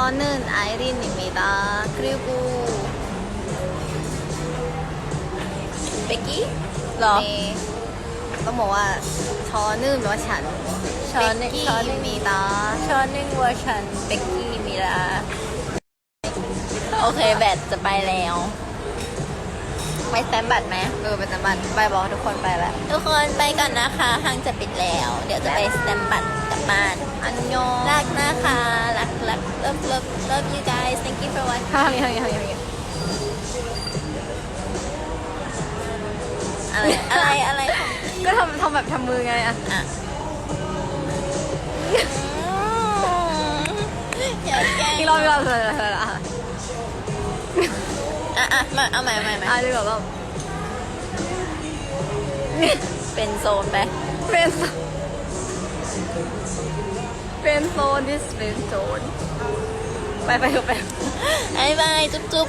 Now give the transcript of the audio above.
저는 아이린입니다. 그리고 베끼? เหรอ 네. 너무 와 저는 뭐 샨. 저는- 베끼입니다. ช้อนหนึ่งเวอร์ชันเบกกี้มิลาโอเคแบตจะไปแล้ว ไปสแตมป์บัตรไหม 그 맨날 만 ไปบอกทุกคนไปแล้ว ทุกคนไปก่อนนะคะ ห้างจะปิดแล้ว เดี๋ยวจะไปสแตมป์บัตรกลับบ้าน 안녕. รักนะคะ รักรัก love love love you guys thank you for watching 하이 하이 하이 하이. อะไรอะไรอะไรของ ก็ทำทำแบบทำมือไงอะ อ่ะอย่าแกล้ง อีกรอบอีกรอบเลยเลยเลยอ่ะ อ่ะอ่ะมาเอาใหม่เอาใหม่เอาใหม่ อ่ะดีกว่าแบบ เป็นโซนไป เป็น เป็นโซน this เป็นโซนไปไปไปบายบายจุ๊บจุ๊บ